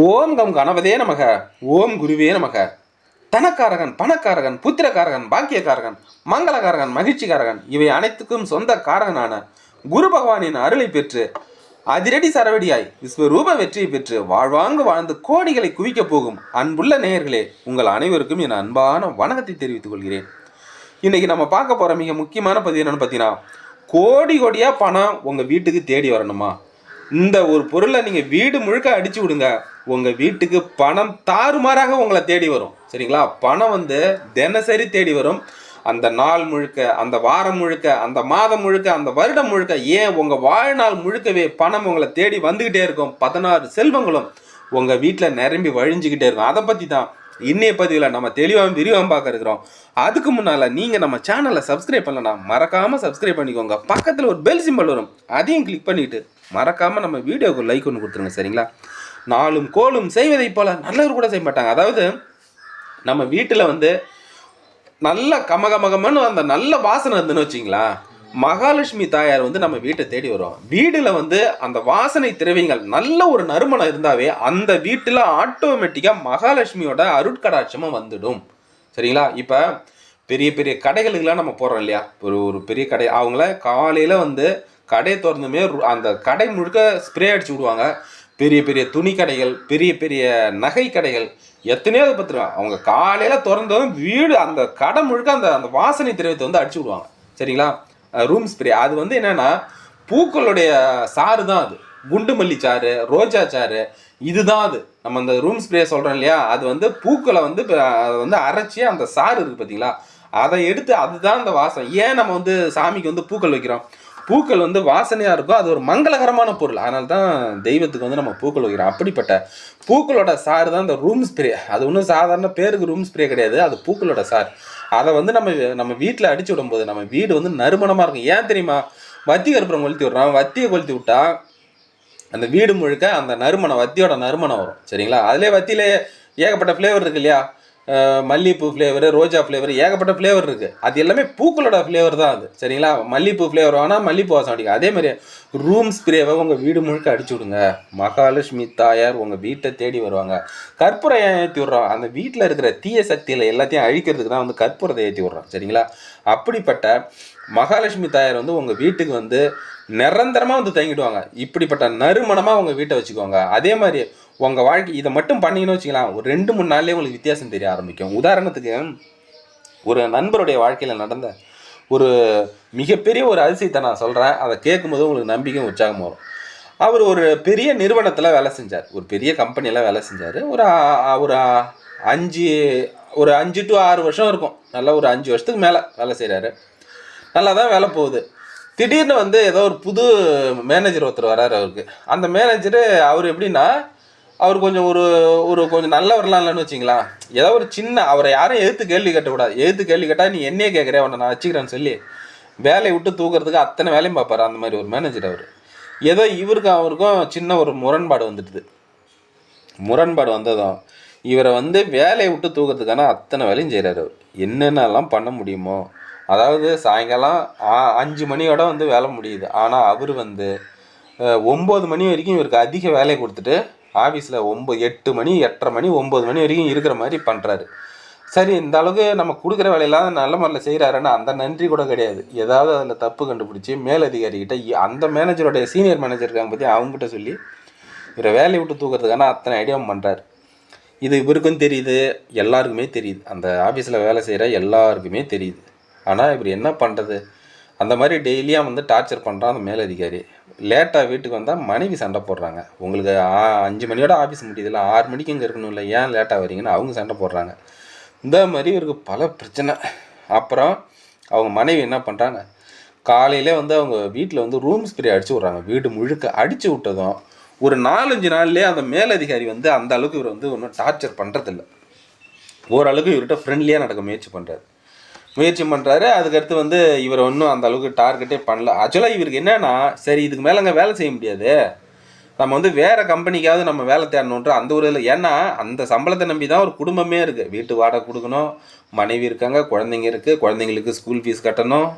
ஓம் come கணவதே நமக. ஓம் குருவே நமக. தனக்காரகன் பணக்காரகன் புத்திரக்காரகன் பாக்கியக்காரகன் மங்களகாரகன் மகிழ்ச்சிக்காரகன் இவை அனைத்துக்கும் சொந்த காரகனான குரு பகவானின் அருளை பெற்று அதிரடி சரவடியாய் விஸ்வரூப வெற்றியை பெற்று வாழ்வாங்கு வாழ்ந்து கோடிகளை குவிக்கப் போகும் அன்புள்ள நேயர்களே உங்கள் அனைவருக்கும் என் அன்பான வணக்கத்தை தெரிவித்துக் கொள்கிறேன். இன்றைக்கி நம்ம பார்க்க போகிற மிக முக்கியமான பதிவு என்னென்னு பார்த்தீங்கன்னா கோடி கோடியாக பணம் உங்கள் வீட்டுக்கு தேடி வரணுமா? இந்த ஒரு பொருளை நீங்கள் வீடு முழுக்க அடிச்சு விடுங்க. உங்கள் வீட்டுக்கு பணம் தாறுமாறாக உங்களை தேடி வரும். சரிங்களா? பணம் வந்து தினசரி தேடி வரும். அந்த நாள் முழுக்க அந்த வாரம் முழுக்க அந்த மாதம் முழுக்க அந்த வருடம் முழுக்க ஏன் உங்கள் வாழ்நாள் முழுக்கவே பணம் உங்களை தேடி வந்துக்கிட்டே இருக்கும்? பதினாறு செல்வங்களும் உங்கள் வீட்டில் நிரம்பி வழிஞ்சுக்கிட்டே இருக்கும். அதை பற்றி தான் இன்னைய பதிவில் நம்ம தெளிவாக விரிவாக பார்க்க இருக்கிறோம். அதுக்கு முன்னால் நீங்கள் நம்ம சேனலை சப்ஸ்கிரைப் பண்ணலன்னா மறக்காமல் சப்ஸ்கிரைப் பண்ணிக்கோங்க. பக்கத்தில் ஒரு பெல் சிம்பல் வரும். அதையும் கிளிக் பண்ணிவிட்டு மறக்காமல் நம்ம வீடியோக்கு லைக் ஒன்று கொடுத்துருங்க. சரிங்களா? நாளும் கோலும் செய்வதைப் போல நல்லவர் கூட செய்ய மாட்டாங்க. அதாவது நம்ம வீட்டில் வந்து நல்ல கமகமகமன்னு அந்த நல்ல வாசனை இருந்துன்னு வச்சிங்களா மகாலட்சுமி தாயார் வந்து நம்ம வீட்டை தேடி வரும் வீடில் வந்து அந்த வாசனை திரவியங்கள் நல்ல ஒரு நறுமணம் இருந்தாவே அந்த வீட்டில் ஆட்டோமேட்டிக்காக மகாலட்சுமியோட அருட்கடாட்சமும் வந்துடும். சரிங்களா? இப்போ பெரிய பெரிய கடைகளுக்கெல்லாம் நம்ம போகிறோம் இல்லையா? ஒரு ஒரு பெரிய கடை. அவங்கள காலையில் வந்து கடை திறந்துமே அந்த கடை முழுக்க ஸ்ப்ரே அடிச்சு விடுவாங்க. பெரிய பெரிய துணி கடைகள் பெரிய பெரிய நகை கடைகள் எத்தனையோ பார்த்துருவாங்க. அவங்க காலையில் திறந்ததும் வீடு அந்த கடை முழுக்க அந்த அந்த வாசனை திரவியத்தை வந்து அடிச்சு விடுவாங்க. சரிங்களா? ரூம் ஸ்ப்ரே அது வந்து என்னென்னா பூக்களுடைய சாறு தான் அது. குண்டு மல்லி சாறு ரோஜா சாறு இதுதான் அது. நம்ம அந்த ரூம் ஸ்ப்ரே சொல்கிறோம் இல்லையா? அது வந்து பூக்களை வந்து அதை வந்து அரைச்சி அந்த சாறு இருக்குது பார்த்தீங்களா அதை எடுத்து அதுதான் அந்த வாசம் ஏன் நம்ம வந்து சாமிக்கு வந்து பூக்கள் வைக்கிறோம்? பூக்கள் வந்து வாசனையாக இருக்கும் அது ஒரு மங்களகரமான பொருள். அதனால தான் தெய்வத்துக்கு வந்து நம்ம பூக்கள் வைக்கிறோம். அப்படிப்பட்ட பூக்களோட சாறு தான் இந்த ரூம் ஸ்ப்ரே அது ஒன்றும் சாதாரண பேருக்கு ரூம் ஸ்ப்ரே கிடையாது அது பூக்களோட சார் அதை வந்து நம்ம நம்ம வீட்டில் அடிச்சு விடும்போது நம்ம வீடு வந்து நறுமணமாக இருக்கும். ஏன் தெரியுமா? வத்தி கருப்புறம் கொளுத்தி விட்றான் வத்தியை கொளுத்தி விட்டா அந்த வீடு முழுக்க அந்த நறுமணம் வத்தியோட நறுமணம் வரும். சரிங்களா? அதிலே வத்தியிலே ஏகப்பட்ட ஃப்ளேவர் இருக்கு இல்லையா? மல்லிகைப்பூ ஃப்ளேவர் ரோஜா ஃப்ளேவர் ஏகப்பட்ட ஃப்ளேவர் இருக்கு. அது எல்லாமே பூக்களோட ஃப்ளேவர் தான் அது. சரிங்களா? மல்லிகைப்பூ ஃப்ளேவர் வேணால் மல்லிகைப்பூ வாசம் அடிக்கும். அதே மாதிரி ரூம் ஸ்ப்ரேவை உங்கள் வீடு முழுக்க அடிச்சு விடுங்க. மகாலட்சுமி தாயார் உங்கள் வீட்டை தேடி வருவாங்க. கற்பூரம் ஏன் ஏற்றி விட்றோம்? அந்த வீட்டில் இருக்கிற தீய சக்தியில் எல்லாத்தையும் அழிக்கிறதுக்கு தான் வந்து கற்பூரத்தை ஏற்றி விட்றோம். சரிங்களா? அப்படிப்பட்ட மகாலட்சுமி தாயார் வந்து உங்கள் வீட்டுக்கு வந்து நிரந்தரமாக வந்து தங்கிடுவாங்க இப்படிப்பட்ட நறுமணமாக உங்கள் வீட்டை வச்சுக்கோங்க அதே மாதிரி உங்கள் வாழ்க்கை இதை மட்டும் பண்ணீங்கன்னு வச்சுக்கலாம் ஒரு ரெண்டு மூணு நாள்லேயே உங்களுக்கு வித்தியாசம் தெரிய ஆரம்பிக்கும். உதாரணத்துக்கு ஒரு நண்பருடைய வாழ்க்கையில் நடந்த ஒரு மிகப்பெரிய ஒரு அதிசயத்தை நான் சொல்கிறேன் அதை கேட்கும்போது உங்களுக்கு நம்பிக்கையும் உற்சாகம் வரும். அவர் ஒரு பெரிய நிறுவனத்தில் வேலை செஞ்சார். ஒரு பெரிய கம்பெனியில் வேலை செஞ்சார். ஒரு ஒரு அஞ்சு ஒரு அஞ்சு டு ஆறு வருஷம் இருக்கும். நல்லா ஒரு அஞ்சு வருஷத்துக்கு மேலே வேலை செய்கிறாரு நல்லா தான் வேலை போகுது. திடீர்னு வந்து ஏதோ ஒரு புது மேனேஜர் ஒருத்தர் வராரு அவருக்கு. அந்த மேனேஜரு அவர் எப்படின்னா அவர் கொஞ்சம் ஒரு ஒரு கொஞ்சம் நல்லவர்லாம் இல்லைன்னு வச்சிங்களா? ஏதோ ஒரு சின்ன அவரை யாரும் எதிர்த்து கேள்வி கேட்டக்கூடாது. எதிர்த்து கேள்வி கேட்டால் நீ என்னையே கேட்குறே அவனை நான் வச்சுக்கிறேன்னு சொல்லி. வேலையை விட்டு தூக்குறதுக்கு அத்தனை வேலையும் பார்ப்பாரு அந்த மாதிரி ஒரு மேனேஜர் அவர். ஏதோ இவருக்கும் அவருக்கும் சின்ன ஒரு முரண்பாடு வந்துடுது. முரண்பாடு வந்ததும் இவரை வந்து வேலையை விட்டு தூக்கிறதுக்கான அத்தனை வேலையும் செய்கிறார் அவர். என்னென்னலாம் பண்ண முடியுமோ அதாவது சாயங்காலம் ஆ- அஞ்சு மணியோட வந்து வேலை முடியுது. ஆனால் அவர் வந்து ஒம்பது மணி வரைக்கும் இவருக்கு அதிக வேலையை கொடுத்துட்டு ஆஃபீஸில் ஒம்பது எட்டு மணி எட்டரை மணி ஒம்பது மணி வரைக்கும் இருக்கிற மாதிரி பண்ணுறாரு சரி இந்த அளவுக்கு நம்ம கொடுக்குற வேலையெல்லாம் நல்ல முறையில் செய்கிறாருன்னா அந்த நன்றி கூட கிடையாது. ஏதாவது அதில் தப்பு கண்டுபிடிச்சி மேலதிகாரிகிட்ட அந்த மேனேஜருடைய சீனியர் மேனேஜர் இருக்காங்க பற்றி அவங்ககிட்ட சொல்லி இவரை வேலையை விட்டு தூக்கிறதுக்கான அத்தனை ஐடியாவும் பண்ணுறாரு இது இவருக்கும் தெரியுது எல்லாருக்குமே தெரியுது. அந்த ஆஃபீஸில் வேலை செய்கிற எல்லாருக்குமே தெரியுது. ஆனால் இவர் என்ன பண்ணுறது அந்த மாதிரி டெய்லியாக வந்து டார்ச்சர் பண்ணுறான் அந்த மேலதிகாரி. லேட்டாக வீட்டுக்கு வந்தால் மனைவி சண்டை போடுறாங்க. உங்களுக்கு அஞ்சு மணியோட ஆஃபீஸ் முடியுதுல்ல ஆறு மணிக்கு இங்கே இருக்கணும் இல்லை ஏன் லேட்டாக வரீங்கன்னு அவங்க சண்டை போடுறாங்க. இந்த மாதிரி இவருக்கு பல பிரச்சனை. அப்புறம் அவங்க மனைவி என்ன பண்ணுறாங்க காலையிலே வந்து அவங்க வீட்டில் வந்து ரூம் ஸ்ப்ரே அடிச்சு விட்றாங்க. வீடு முழுக்க அடித்து விட்டதும் ஒரு நாலஞ்சு நாள்லேயே அந்த மேலதிகாரி வந்து அந்த அளவுக்கு இவர் வந்து ஒன்றும் டார்ச்சர் பண்ணுறதில்ல ஓரளவுக்கு இவர்கிட்ட ஃப்ரெண்ட்லியாக நடக்க முயற்சி பண்ணுறாரு முயற்சி பண்ணுறாரு அதுக்கடுத்து வந்து இவர் ஒன்றும் அந்த அளவுக்கு டார்கெட்டே பண்ணல. ஆக்சுவலாக இவருக்கு என்னென்னா சரி இதுக்கு மேலே அங்கே வேலை செய்ய முடியாது. நம்ம வந்து வேறு கம்பெனிக்காவது நம்ம வேலை தேடணுன்ற அந்த ஒரு இதில். ஏன்னா அந்த சம்பளத்தை நம்பி தான் ஒரு குடும்பமே இருக்குது வீட்டு வாடகை கொடுக்கணும் மனைவி இருக்காங்க குழந்தைங்க இருக்குது குழந்தைங்களுக்கு ஸ்கூல் ஃபீஸ் கட்டணும்.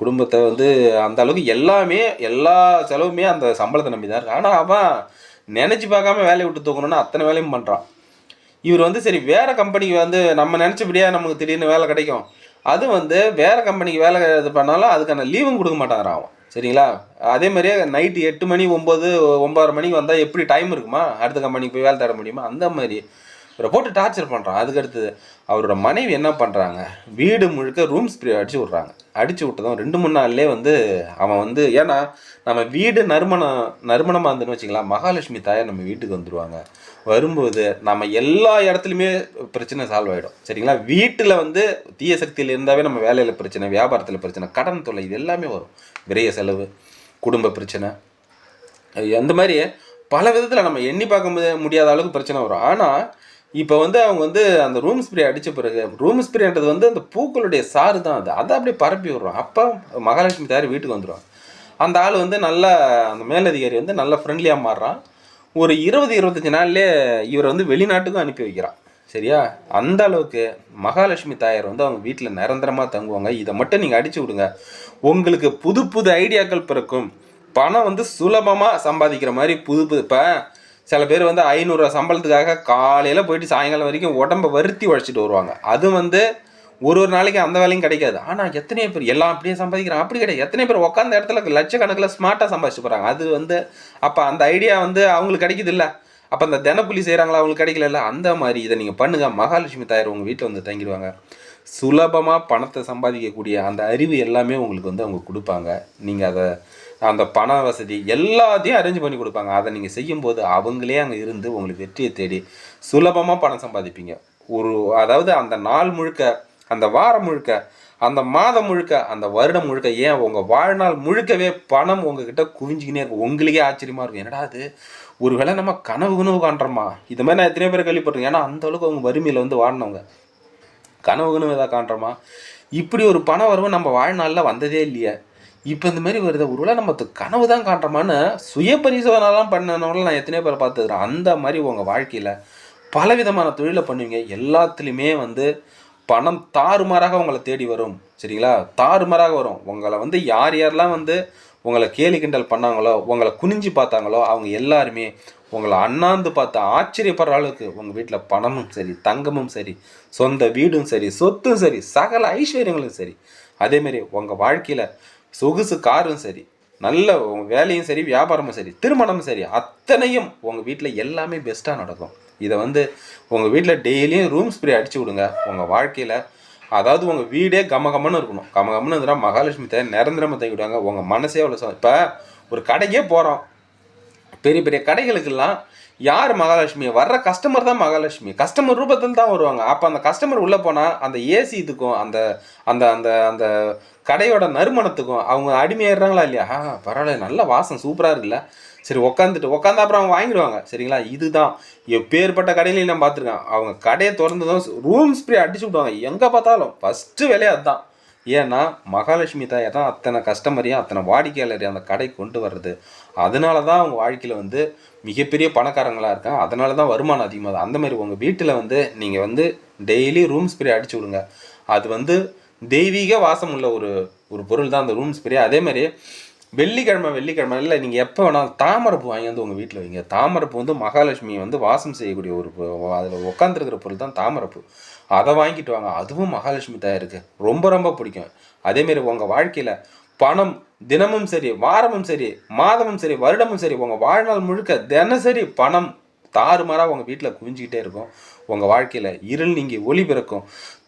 குடும்பத்தை வந்து அந்த அளவுக்கு எல்லாமே எல்லா செலவுமே அந்த சம்பளத்தை நம்பி தான் இருக்குது ஆனால் அவன் நினச்சி பார்க்காம வேலையை விட்டு தூக்கணும்னு அத்தனை வேலையும் பண்ணுறான் இவர் வந்து சரி வேறு கம்பெனிக்கு வந்து நம்ம நினச்சபடியா நமக்கு திடீர்னு வேலை கிடைக்கும். அது வந்து வேறு கம்பெனிக்கு வேலை இது பண்ணாலும் அதுக்கான லீவும் கொடுக்க மாட்டாங்கிறான் அவன். சரிங்களா? அதே மாதிரியே நைட்டு எட்டு மணி ஒம்பது ஒம்பதரை மணிக்கு வந்தால் எப்படி டைம் இருக்குமா? அடுத்த கம்பெனிக்கு போய் வேலை தேட முடியுமா? அந்த மாதிரி. இவரை போட்டு டார்ச்சர் பண்ணுறான் அதுக்கடுத்தது அவரோட மனைவி என்ன பண்ணுறாங்க வீடு முழுக்க ரூம் ஸ்ப்ரே அடிச்சு விட்றாங்க. அடிச்சு விட்டதும் ரெண்டு மூணு நாள்லேயே வந்து அவன் வந்து ஏன்னா நம்ம வீடு நறுமணம் நறுமணமாக இருந்துன்னு வச்சுக்கலாம் மகாலட்சுமி தாயார் நம்ம வீட்டுக்கு வந்துடுவாங்க வரும்போது நம்ம எல்லா இடத்துலையுமே பிரச்சனை சால்வ் ஆகிடும் சரிங்களா? வீட்டில் வந்து தீய சக்தியில் இருந்தாவே நம்ம வேலையில் பிரச்சனை வியாபாரத்தில் பிரச்சனை கடன் தொல்லை இது எல்லாமே வரும். விரைய செலவு குடும்ப பிரச்சனை. அந்த மாதிரி பல விதத்தில் நம்ம எண்ணி பார்க்க முடியாத அளவுக்கு பிரச்சனை வரும். ஆனால் இப்போ வந்து அவங்க வந்து அந்த ரூம் ஸ்ப்ரே அடித்த பிறகு ரூம் ஸ்ப்ரேன்றது வந்து அந்த பூக்களுடைய சாறு தான் அது. அதை அப்படியே பரப்பி விடுறோம். அப்போ மகாலட்சுமி தாயார் வீட்டுக்கு வந்துடும் அந்த ஆள் வந்து நல்லா அந்த மேலதிகாரி வந்து நல்லா ஃப்ரெண்ட்லியாக மாறுறான். ஒரு இருபது இருபத்தஞ்சி நாள்லேயே இவரை வந்து வெளிநாட்டுக்கும் அனுப்பி வைக்கிறான். சரியா? அந்த அளவுக்கு மகாலட்சுமி தாயார் வந்து அவங்க வீட்டில் நிரந்தரமாக தங்குவாங்க. இதை மட்டும் நீங்கள் அடிச்சு விடுங்க. உங்களுக்கு புது புது ஐடியாக்கள் பிறக்கும். பணம் வந்து சுலபமாக சம்பாதிக்கிற மாதிரி புது புது இப்போ சில பேர் வந்து ஐநூறுரூவா சம்பளத்துக்காக காலையில் போயிட்டு சாயங்காலம் வரைக்கும் உடம்ப வருத்தி உழைச்சிட்டு வருவாங்க. அது வந்து ஒரு ஒரு நாளைக்கு அந்த வேலையும் கிடைக்காது. ஆனால் எத்தனை பேர் எல்லாம் அப்படியே சம்பாதிக்கிறான் அப்படி கிடையாது. எத்தனை பேர் உட்காந்த இடத்துல லட்சக்கணக்கில் ஸ்மார்ட்டாக சம்பாதிச்சு போகிறாங்க அது வந்து அப்போ அந்த ஐடியா வந்து அவங்களுக்கு கிடைக்குது இல்லை அப்போ அந்த தினப்புலி செய்கிறாங்களா அவங்களுக்கு கிடைக்கல அந்த மாதிரி இதை நீங்கள் பண்ணுங்க. மகாலட்சுமி தாயார் உங்கள் வீட்டில் வந்து தங்கிடுவாங்க. சுலபமாக பணத்தை சம்பாதிக்கக்கூடிய அந்த அறிவு எல்லாமே உங்களுக்கு வந்து அவங்க கொடுப்பாங்க. நீங்கள் அதை அந்த பண வசதி எல்லாத்தையும் அரேஞ்ச் பண்ணி கொடுப்பாங்க. அதை நீங்கள் செய்யும்போது அவங்களே அங்கே இருந்து உங்களுக்கு வெற்றியை தேடி சுலபமாக பணம் சம்பாதிப்பீங்க. ஒரு அதாவது அந்த நாள் முழுக்க அந்த வாரம் முழுக்க அந்த மாதம் முழுக்க அந்த வருடம் முழுக்க ஏன் உங்கள் வாழ்நாள் முழுக்கவே பணம் உங்ககிட்ட குவிஞ்சிக்கினே இருக்கும் உங்களுக்கே ஆச்சரியமாக இருக்கும். என்னடா அது ஒருவேளை நம்ம கனவு கனவு காண்றோமா? இது மாதிரி நான் எத்தனை பேர் கேள்விப்பட்டிருக்கேன். ஏன்னா அந்த அளவுக்கு அவங்க வறுமையில் வந்து வாழ்னவங்க கனவு கனவு ஏதாவது காண்றோமா? இப்படி ஒரு பண வரவும் நம்ம வாழ்நாளில் வந்ததே இல்லையே. இப்போ இந்த மாதிரி வருது. ஒருவேளை நம்ம கனவு தான் காண்றோமான்னு சுய பரிசோதனைலாம் பண்ணனவங்கள நான் எத்தனையோ பேர் பார்த்துக்கிறேன் அந்த மாதிரி உங்கள் வாழ்க்கையில் பலவிதமான தொழிலை பண்ணுவீங்க. எல்லாத்துலேயுமே வந்து பணம் தாறுமாறாக உங்களை தேடி வரும் சரிங்களா? தாறுமாறாக வரும். உங்களை வந்து யார் யாரெல்லாம் வந்து உங்களை கேலி கிண்டல் பண்ணாங்களோ உங்களை குனிஞ்சு பார்த்தாங்களோ அவங்க எல்லாருமே உங்களை அண்ணாந்து பார்த்து ஆச்சரியப்படுற அளவுக்கு உங்கள் வீட்டில் பணமும் சரி தங்கமும் சரி சொந்த வீடும் சரி சொத்தும் சரி சகல ஐஸ்வர்யங்களும் சரி. அதேமாரி உங்கள் வாழ்க்கையில் சொகுசு காரும் சரி நல்ல உங்கள் வேலையும் சரி வியாபாரமும் சரி திருமணமும் சரி அத்தனையும் உங்கள் வீட்டில் எல்லாமே பெஸ்ட்டாக நடக்கும். இதை வந்து உங்கள் வீட்டில் டெய்லியும் ரூம் ஸ்ப்ரே அடிச்சு விடுங்க. உங்கள் வாழ்க்கையில் அதாவது உங்கள் வீடே கம கமன்னு இருக்கணும். கம கமன்னு இருந்தால் மகாலட்சுமி தாய் நிரந்தரமாக தங்கி விடுவாங்க. உங்கள் மனசே அவ்வளோ இப்போ ஒரு கடைக்கே போகிறோம் பெரிய பெரிய கடைகளுக்கெல்லாம் யார் மகாலட்சுமி? வர்ற கஸ்டமர் தான் மகாலட்சுமி. கஸ்டமர் ரூபத்தில் தான் வருவாங்க. அப்போ அந்த கஸ்டமர் உள்ளே போனால் அந்த ஏசி இதுக்கும் அந்த அந்த அந்த அந்த கடையோட நறுமணத்துக்கும் அவங்க அடிமையாடுறாங்களா இல்லையா? ஆ பரவாயில்ல. நல்ல வாசம். சூப்பராக இருக்குல்ல. சரி உட்காந்துட்டு உட்காந்து அப்புறம் அவங்க வாங்கிடுவாங்க. சரிங்களா? இதுதான். எப்பேற்பட்ட கடையிலையும் நான் பார்த்துருக்கேன். அவங்க கடையை திறந்ததும் ரூம் ஸ்ப்ரே அடிச்சு விடுவாங்க. எங்கே பார்த்தாலும். ஃபஸ்ட்டு வேலையே அதுதான். ஏன்னா மகாலட்சுமி தாயை தான் அத்தனை கஸ்டமரையும் அத்தனை வாடிக்கையாளரையும் அந்த கடைக்கு கொண்டு வர்றது. அதனால தான் அவங்க வாழ்க்கையில் வந்து மிகப்பெரிய பணக்காரங்களாக இருக்காங்க. அதனால தான் வருமானம் அதிகமாக அந்த மாதிரி உங்கள் வீட்டில் வந்து நீங்கள் வந்து டெய்லி ரூம் ஸ்ப்ரே அடிச்சு விடுங்க. அது வந்து தெய்வீக வாசம் உள்ள ஒரு ஒரு பொருள் தான் அந்த ரூம் ஸ்ப்ரே அதே மாதிரி வெள்ளிக்கிழமை வெள்ளிக்கிழமை இல்லை நீங்கள் எப்போ வேணாலும் தாமரைப்பூ வாங்கி வந்து உங்கள் வீட்டில் வைங்க. தாமரைப்பூ வந்து மகாலட்சுமி வந்து வாசம் செய்யக்கூடிய ஒரு அதில் உட்காந்துருக்கிற பொருள் தான் தாமரைப்பூ. அதை வாங்கிட்டு வாங்க. அதுவும் மகாலட்சுமி தாயாருக்கு ரொம்ப ரொம்ப பிடிக்கும். அதேமாரி உங்கள் வாழ்க்கையில் பணம் தினமும் சரி வாரமும் சரி மாதமும் சரி வருடமும் சரி உங்கள் வாழ்நாள் முழுக்க தினசரி பணம் தாறுமாறாக உங்கள் வீட்டில் குவிஞ்சிக்கிட்டே இருக்கும். உங்கள் வாழ்க்கையில் இருள் நீங்கி ஒளி பிறக்கும்.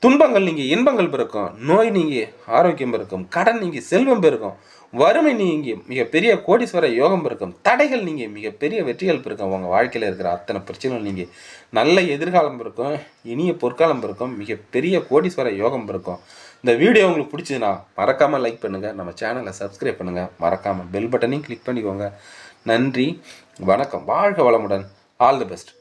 துன்பங்கள் நீங்கள் இன்பங்கள் பிறக்கும். நோய் நீங்கி ஆரோக்கியம் பிறக்கும். கடன் நீங்கள் செல்வம் பிறக்கும். வறுமை நீங்கி மிகப்பெரிய கோடீஸ்வர யோகம் பிறக்கும். தடைகள் நீங்கள் மிகப்பெரிய வெற்றிகள் பிறக்கும். உங்கள் வாழ்க்கையில் இருக்கிற அத்தனை பிரச்சனைகள் நீங்கள் நல்ல எதிர்காலம் இருக்கும் இனிய பொற்காலம் இருக்கும் மிகப்பெரிய கோடீஸ்வர யோகம் பிறக்கும். இந்த வீடியோ உங்களுக்கு பிடிச்சதுன்னா மறக்காமல் லைக் பண்ணுங்கள் நம்ம சேனலை சப்ஸ்கிரைப் பண்ணுங்கள் மறக்காமல் பெல் பட்டனையும் கிளிக் பண்ணிக்கோங்க. நன்றி. வணக்கம். வாழ்க வளமுடன். All the best